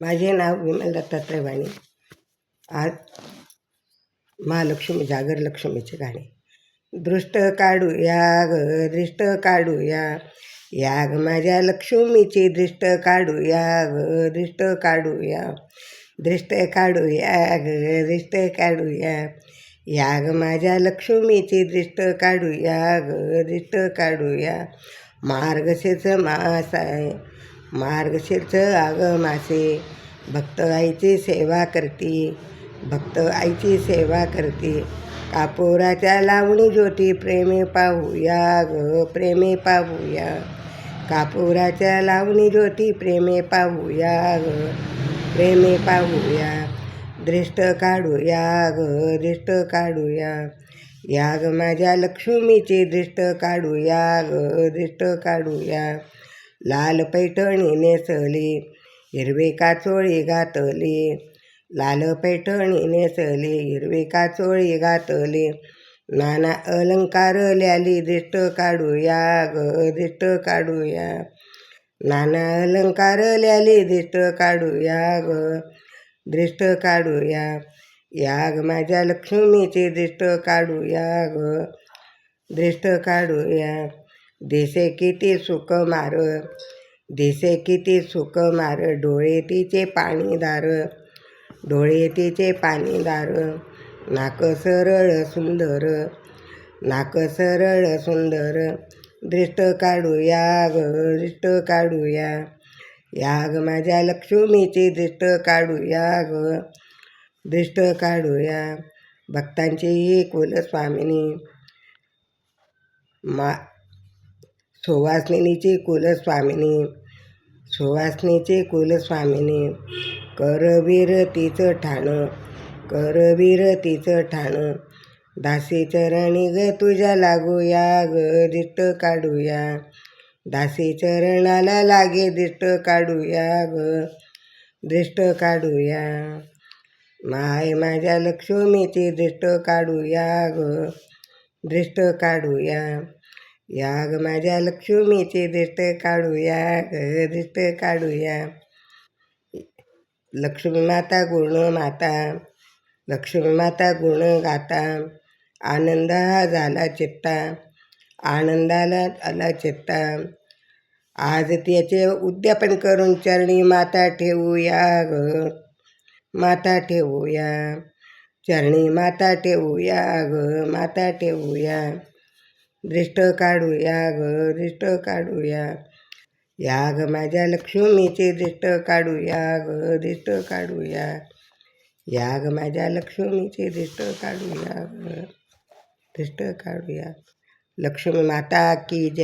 माझे नाव विमल दत्तात्रय वाणी. आज महालक्ष्मी जागर लक्ष्मीचे गाणे. दृष्ट काढू या ग दृष्ट काढू या. या ग माझ्या लक्ष्मीची दृष्ट काढू या ग दृष्ट काढू या. दृष्ट काढू या ग दृष्ट काढू या. या ग माझ्या लक्ष्मीची दृष्ट काढू या ग दृष्ट काढू या. मार्गशीर्ष मास आहे मार्गशीर्ष आग मासे भक्त आईची सेवा करती भक्त आईची सेवा करते. कापोराच्या लावणी ज्योती प्रेमे पाहूया ग प्रेमे पाहूया. कापोराच्या लावणी ज्योती प्रेमे पाहूया ग प्रेमे पाहूया. दृष्ट काढूया ग दृष्ट काढूया. या ग माझ्या लक्ष्मीची दृष्ट काढूया ग दृष्ट काढूया. लाल पैठणी नेसली हिरवे काचोळी घातली. लाल पैठणी नेसली हिरवे काचोळी घातली. नाना अलंकार ल्याली दिष्ट काढूया ग दिष्ट काढूया. नाना अलंकार ल्याली दिष्ट काढूया ग दृष्ट काढूया. या ग माझ्या लक्ष्मीची दृष्ट काढूया ग दृष्ट काढूया. दिसे किती सुख मार. दिसे किती सुख मार. डोळे तिचे पाणीदार डोळे तिचे पाणीदार नाक सरळ सुंदर. नाक सरळ सुंदर. दृष्ट काढूया ग दृष्ट काढूया. या ग माझ्या लक्ष्मीची दृष्ट काढूया ग दृष्ट काढूया. भक्तांची ही कुलस्वामिनी. मा सुवासिनीची कुलस्वामिनी सुवासिनीचे कुलस्वामिनी करवीर तिचं ठाणं करवीर तिचं ठाणं. दासी चरणी ग तुझ्या लागूया ग दिष्ट काढूया. दासी चरणाला लागे दिष्ट काढूया ग दृष्ट काढूया. माय माझ्या लक्ष्मीची दृष्ट काढूया ग दृष्ट काढूया. या ग माझ्या लक्ष्मीची दिष्ट काढूया ग दृष्ट काढूया. लक्ष्मी माता गुण माता लक्ष्मी माता गुण गाता. आनंद हा झाला चित्ता आनंदाला आला चित्ता. आज त्याचे उद्यापन करून चरणी माता ठेवूया ग माता ठेवूया. चरणी माता ठेवूया ग माता ठेवूया. दृष्ट काढूया ग दृष्ट काढूया. या ग माझ्या लक्ष्मीचे दृष्ट काढूया ग दृष्ट काढूया. या ग माझ्या लक्ष्मीचे दृष्ट काढूया ग दृष्ट काढूया. लक्ष्मी माता की जय.